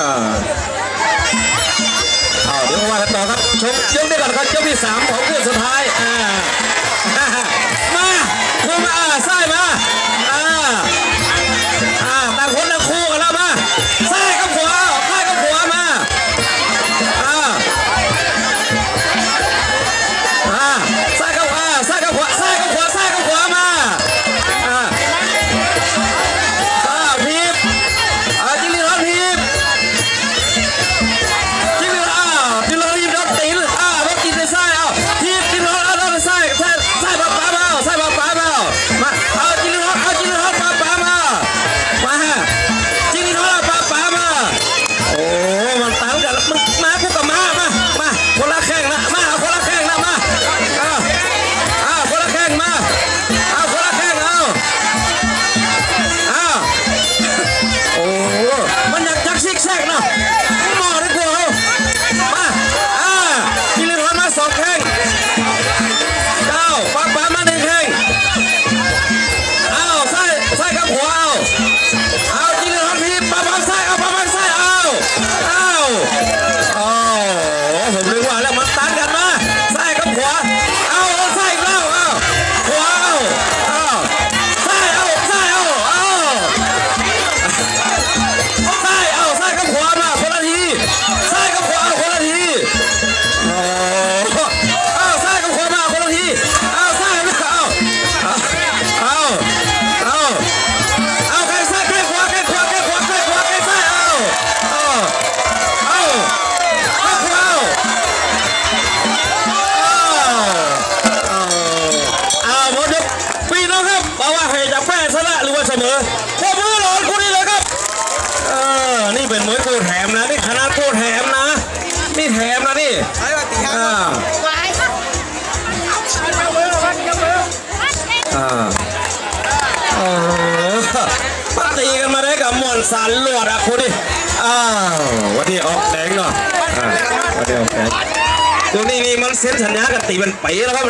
เอาเดี๋ยวมากันต่อครับชมยกได้ก่อนครับยกที่สามของคู่สุดท้าย ก็เสมอพวกมือหลอนคู่นี้เลยครับเออนี่เป็นมวยคตรแถมนะนี่คณะคตรแถมนะนี่แถมนะนี่อ่าอ่าเออตีกันมาได้กับมวนสารลวดอะคุณดิอ้าววันนี้ออกแดงเนาะอ่วันนี้ออกแดงตรงนี้นี่มันเซ็นสัญญากันตีกันไปีแล้วครับ